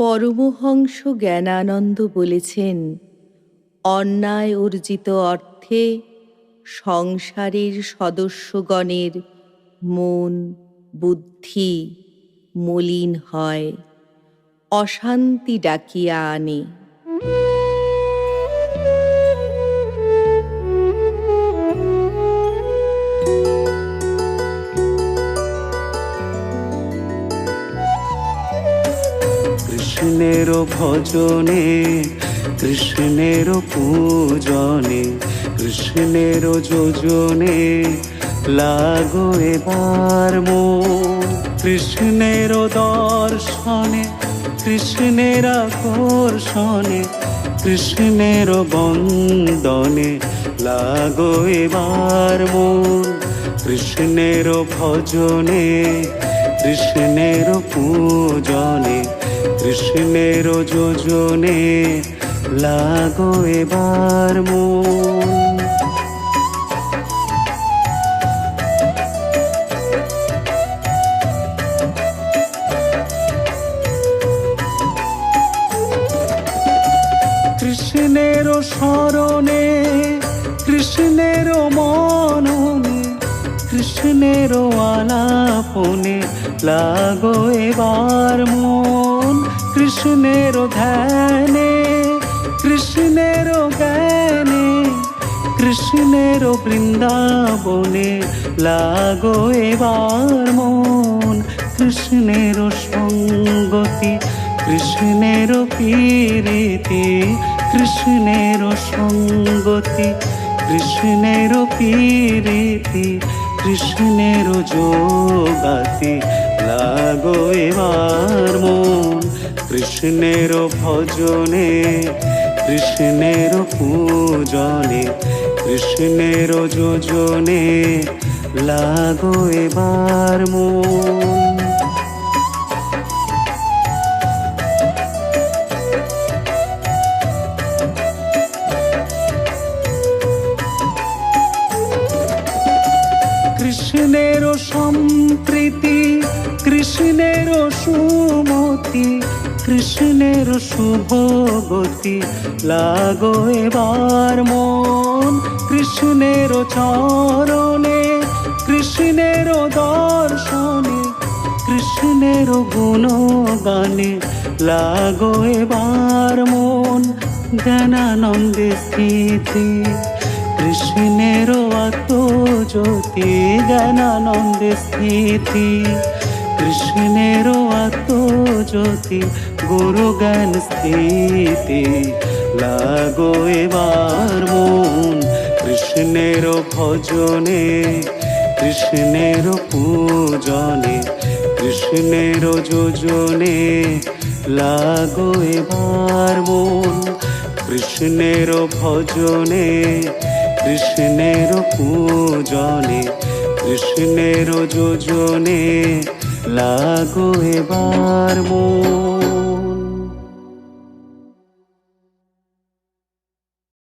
পরমহংস জ্ঞানানন্দ বলেছেন, অন্যায় অর্জিত অর্থে সংসারের সদস্যগণের মন, বুদ্ধি মলিন হয়। অশান্তি ডাকিয়া আনে। কৃষ্ণের ভজনে কৃষ্ণের পূজনে কৃষ্ণের যোজনে লাগো এবার মো কৃষ্ণের দর্শনে, কৃষ্ণের আকর্ষণে কৃষ্ণের বন্দনে লাগো এবার মন। কৃষ্ণের ভজনে কৃষ্ণের পূজনে কৃষ্ণের যোজনে লাগো এবার মন। কৃষ্ণের স্মরণে কৃষ্ণের আলাপনে লাগো এবার মন। কৃষ্ণের ধ্যানে কৃষ্ণের জ্ঞানে কৃষ্ণের বৃন্দাবনে লাগো এবার মন। কৃষ্ণের সঙ্গতি কৃষ্ণের পীরিতি কৃষ্ণের সঙ্গতি কৃষ্ণের পীরিতি কৃষ্ণের যোগাতি। লাগো এবার মন। কৃষ্ণের ভজনে কৃষ্ণের পূজনে কৃষ্ণের যোজনে লাগো এবার মন। কৃষ্ণের সম্প্রীতি কৃষ্ণের সুমতি কৃষ্ণের শুভগতি লাগো এবার মন কৃষ্ণের চরণে কৃষ্ণের দর্শনে কৃষ্ণের গুণগানে। লাগো এবার মন জ্ঞানানন্দে স্থিতি। কৃষ্ণের আত্মজ্যোতি জ্ঞানানন্দে স্থিতি। কৃষ্ণের আত্মজ্যোতি গুরু জ্ঞান স্থিতি। লাগো এবার মন কৃষ্ণের ভজনে, কৃষ্ণের পূজনে, কৃষ্ণের যোজনে। লাগো এবার মন কৃষ্ণের ভজনে কৃষ্ণের পূজনে কৃষ্ণের যোজনে লাগো এবার মন।